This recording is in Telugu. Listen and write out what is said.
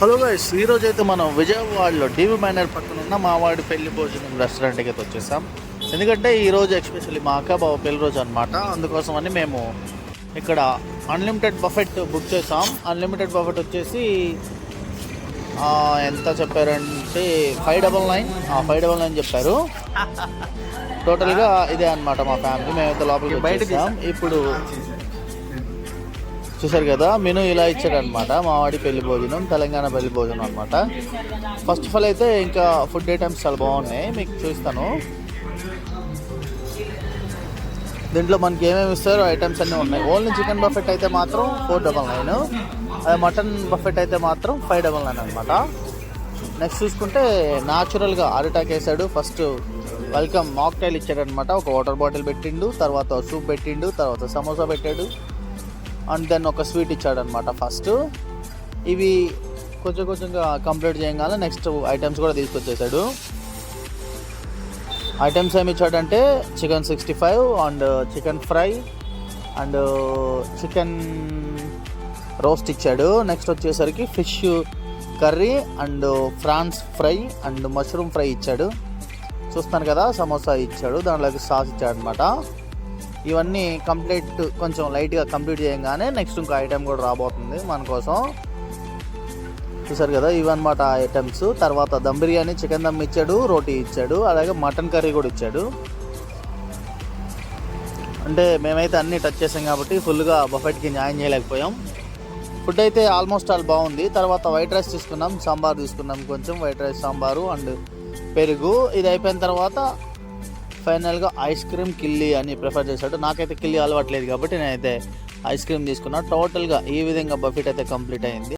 హలో గైస్ ఈరోజు అయితే మనం విజయవాడలో డీవీ మైనర్ పక్కన ఉన్న మావాడి పెళ్ళి భోజనం రెస్టారెంట్కి అయితే వచ్చేసాం. ఎందుకంటే ఈరోజు ఎక్స్పెషల్లీ మా అక్క బావ పెళ్ళి రోజు అనమాట అందుకోసమని మేము ఇక్కడ అన్లిమిటెడ్ బఫెట్ బుక్ చేసాం. అన్లిమిటెడ్ బఫెట్ వచ్చేసి ఎంత చెప్పారంటే five double nine five double nine చెప్పారు. టోటల్గా ఇదే అన్నమాట మా ఫ్యామిలీ మేమైతే లోపలికి బయట ఇప్పుడు చూసారు కదా మెను ఇలా ఇచ్చాడనమాట మావాడి పెళ్ళి భోజనం తెలంగాణ పెళ్ళి భోజనం అనమాట ఫస్ట్ ఆఫ్ ఆల్ అయితే ఇంకా ఫుడ్ ఐటమ్స్ చాలా బాగున్నాయి మీకు చూస్తాను దీంట్లో మనకి ఏమేమి ఇస్తారో ఐటమ్స్ అన్నీ ఉన్నాయి. ఓన్లీ చికెన్ బఫెట్ అయితే మాత్రం ఫోర్ డబల్ నైన్ అదే మటన్ బఫెట్ అయితే మాత్రం ఫైవ్ డబల్ నైన్ అనమాట నెక్స్ట్ చూసుకుంటే న్యాచురల్గా అరిటాక్ వేసాడు. ఫస్ట్ వెల్కమ్ మాక్టైల్ ఇచ్చాడనమాట ఒక వాటర్ బాటిల్ పెట్టిండు తర్వాత సూప్ పెట్టిండు తర్వాత సమోసా పెట్టాడు. అండ్ దెన్ ఒక స్వీట్ ఇచ్చాడు అనమాట ఫస్ట్. ఇవి కొంచెం కొంచెంగా కంప్లీట్ చేయగానే నెక్స్ట్ ఐటమ్స్ కూడా తీసుకొచ్చేసాడు. ఐటమ్స్ ఏమి ఇచ్చాడంటే chicken sixty five and chicken fry and chicken roast ఇచ్చాడు. నెక్స్ట్ వచ్చేసరికి fish curry and prawns fry and mushroom fry ఇచ్చాడు. చూస్తాను కదా సమోసా ఇచ్చాడు. దాంట్లోకి సాస్ ఇచ్చాడు అనమాట ఇవన్నీ కంప్లీట్ కొంచెం లైట్గా కంప్లీట్ చేయగానే నెక్స్ట్ ఇంకో ఐటెం కూడా రాబోతుంది మన కోసం. చూసారు కదా ఇవన్నమాట ఐటమ్స్. తర్వాత దమ్ బిర్యానీ చికెన్ దమ్ ఇచ్చాడు రోటీ ఇచ్చాడు అలాగే మటన్ కర్రీ కూడా ఇచ్చాడు. అంటే మేమైతే అన్నీ టచ్ చేసాం కాబట్టి ఫుల్గా బఫెట్కి న్యాయం చేయలేకపోయాం. ఫుడ్ అయితే ఆల్మోస్ట్ ఆల్ బాగుంది. తర్వాత వైట్ రైస్ తీసుకున్నాం సాంబార్ తీసుకున్నాం కొంచెం వైట్ రైస్ సాంబారు అండ్ పెరుగు. ఇది అయిపోయిన తర్వాత ఫైనల్గా ఐస్ క్రీమ్ కిల్లీ అని ప్రిఫర్ చేశాడు. నాకైతే కిల్లీ అలవాట్లేదు కాబట్టి నేనైతే ఐస్ క్రీమ్ తీసుకున్నా. టోటల్గా ఈ విధంగా బఫెట్ అయితే కంప్లీట్ అయింది.